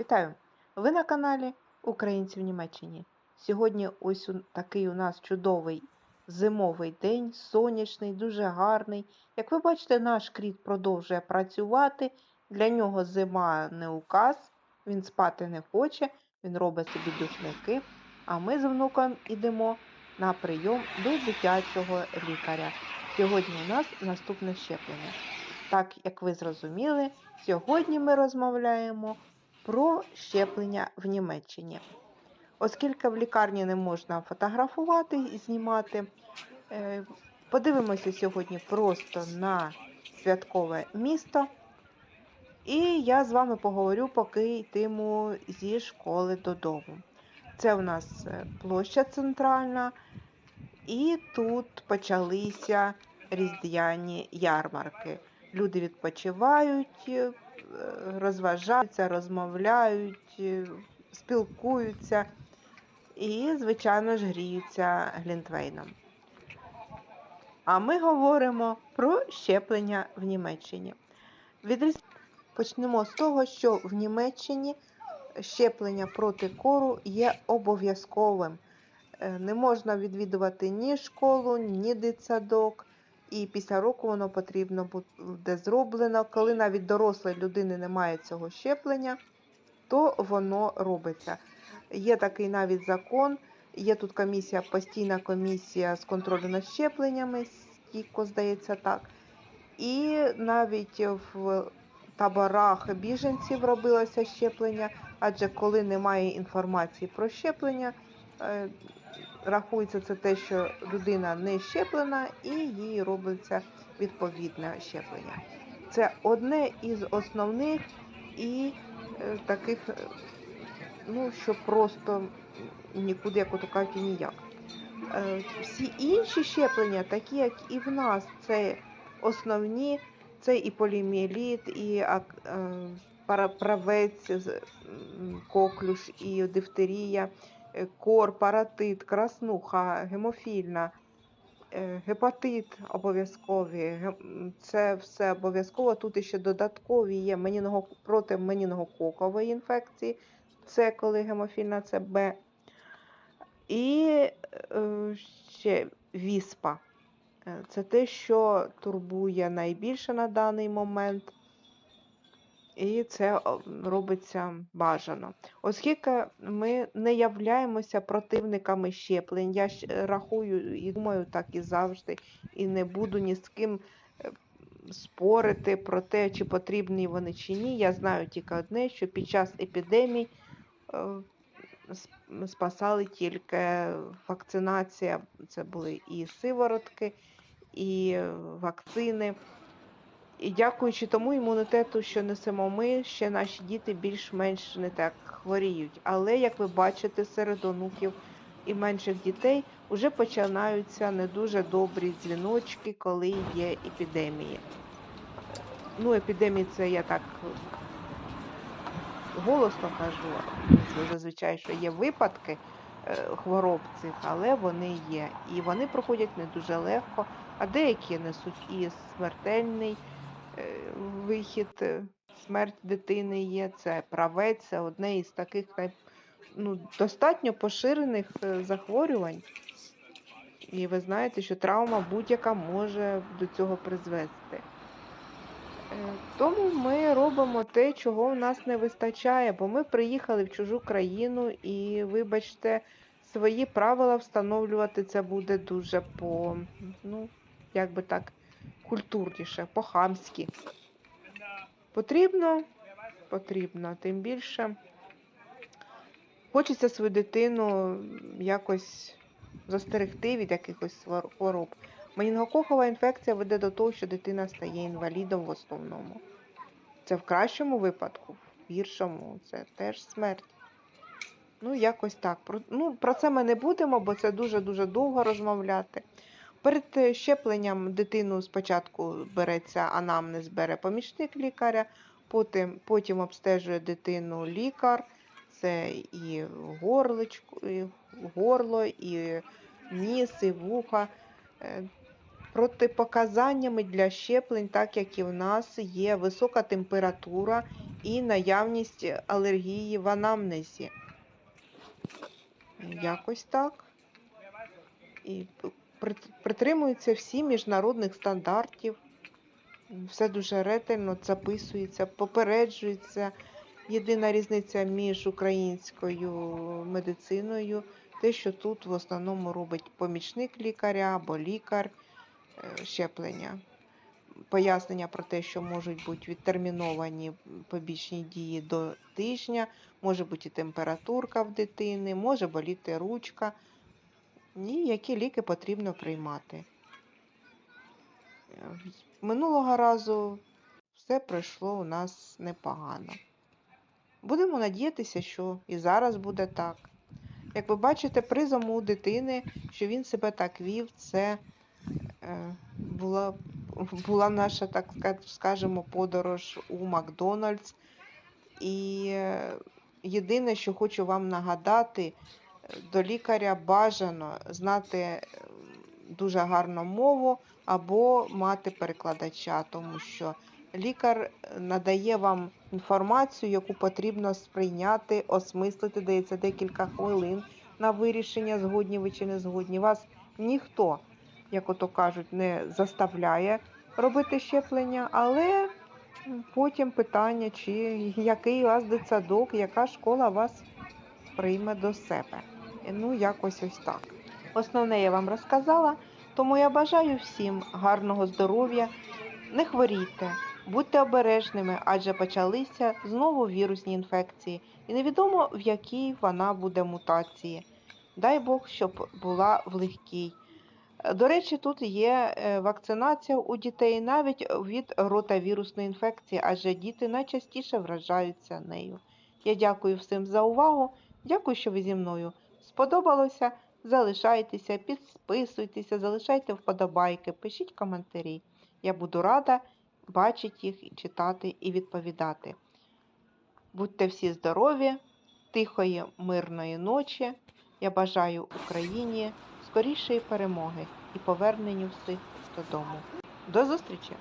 Вітаю! Ви на каналі Українці в Німеччині. Сьогодні ось такий у нас чудовий зимовий день, сонячний, дуже гарний. Як ви бачите, наш кріт продовжує працювати. Для нього зима не указ, він спати не хоче, він робить собі душники. А ми з внуком йдемо на прийом до дитячого лікаря. Сьогодні у нас наступне щеплення. Так, як ви зрозуміли, сьогодні ми розмовляємо про щеплення в Німеччині. Оскільки в лікарні не можна фотографувати і знімати, е, подивимося сьогодні просто на святкове місто. І я з вами поговорю, поки йтиму зі школи додому. Це у нас е, площа центральна, і тут почалися різдвяні ярмарки. Люди відпочивають, розважаються, розмовляють, е, спілкуються і, звичайно ж, гріються глінтвейном. А ми говоримо про щеплення в Німеччині. Почнемо з того, що в Німеччині щеплення проти кору є обов'язковим. Е, Не можна відвідувати ні школу, ні дитсадок, і після року воно потрібно буде зроблено. Коли навіть дорослої людини немає цього щеплення, то воно робиться. Є такий навіть закон, є тут комісія, постійна комісія з контролю над щепленнями, стійко, здається так. І навіть в таборах біженців робилося щеплення, адже коли немає інформації про щеплення, е, рахується це те, що людина не щеплена, і їй робиться відповідне щеплення. Це одне із основних і е, таких, е, ну що просто нікуди, як ото кажуть, ніяк. Е, Всі інші щеплення, такі як і в нас, це основні, це і поліміеліт, і правець, коклюш, і дифтерія, кор, паратит, краснуха, гемофільна, е, гепатит обов'язкові. Це все обов'язково. Тут ще додаткові є меніного, проти менінгококової інфекції. Це коли гемофільна, це Б. І е, ще віспа. Е, Це те, що турбує найбільше на даний момент. І це робиться бажано. Оскільки ми не являємося противниками щеплень, я ж рахую і думаю так і завжди, і не буду ні з ким е, спорити про те, чи потрібні вони чи ні. Я знаю тільки одне, що під час епідемій е, спасали тільки вакцинація. Це були і сиворотки, і е, вакцини. І дякуючи тому імунітету, що несемо ми, ще наші діти більш-менш не так хворіють. Але, як ви бачите, серед онуків і менших дітей вже починаються не дуже добрі дзвіночки, коли є епідемії. Ну, епідемії це я так голосно кажу. Зазвичай, що є випадки е, хвороб цих, але вони є. І вони проходять не дуже легко, а деякі несуть і смертельний вихід, е, смерть дитини є. Це правець, це одне із таких ну, достатньо поширених е, захворювань. І ви знаєте, що травма будь-яка може до цього призвести. Е, Тому ми робимо те, чого в нас не вистачає, бо ми приїхали в чужу країну і, вибачте, свої правила встановлювати це буде дуже по, ну, як би так, культурніше, по-хамськи. Потрібно? Потрібно, тим більше. Хочеться свою дитину якось застерегти від якихось хвороб. Менінгококова інфекція веде до того, що дитина стає інвалідом в основному. Це в кращому випадку, в гіршому це теж смерть. Ну, якось так. Ну, про це ми не будемо, бо це дуже-дуже довго розмовляти. Перед е, щепленням дитину спочатку береться анамнез, бере помічник лікаря, потім, потім обстежує дитину лікар. Це і горличко, і горло, і ніс, і вуха. Е, Протипоказаннями для щеплень, так як і в нас, є висока температура і наявність алергії в анамнезі. Якось так. І притримуються всі міжнародних стандартів. Все дуже ретельно записується, попереджується. Єдина різниця між українською медициною, те, що тут в основному робить помічник лікаря або лікар е, щеплення. Пояснення про те, що можуть бути відтерміновані побічні дії до тижня, може бути і температурка в дитини, може боліти ручка, і які ліки потрібно приймати. Е, Минулого разу все пройшло у нас непогано. Будемо надіятися, що і зараз буде так. Як ви бачите, призом у дитини, що він себе так вів, це е, була, була наша, так скажемо, подорож у Макдональдс. І е, єдине, що хочу вам нагадати, до лікаря бажано знати е, дуже гарну мову або мати перекладача, тому що лікар е, надає вам інформацію, яку потрібно сприйняти, осмислити, дається декілька хвилин на вирішення, згодні ви чи не згодні. Вас ніхто, як ото кажуть, не заставляє робити щеплення, але потім питання, чи який у вас дитсадок, яка школа вас прийме до себе. Ну, якось ось так. Основне я вам розказала, тому я бажаю всім гарного здоров'я, не хворійте, будьте обережними, адже почалися знову вірусні інфекції, і невідомо в якій вона буде мутації. Дай Бог, щоб була в легкій. До речі, тут є е, вакцинація у дітей навіть від ротавірусної інфекції, адже діти найчастіше вражаються нею. Я дякую всім за увагу. Дякую, що ви зі мною. Сподобалося? Залишайтеся, підписуйтеся, залишайте вподобайки, пишіть коментарі. Я буду рада бачити їх, читати і відповідати. Будьте всі здорові, тихої, мирної ночі. Я бажаю Україні скорішої перемоги і поверненню всіх додому. До зустрічі!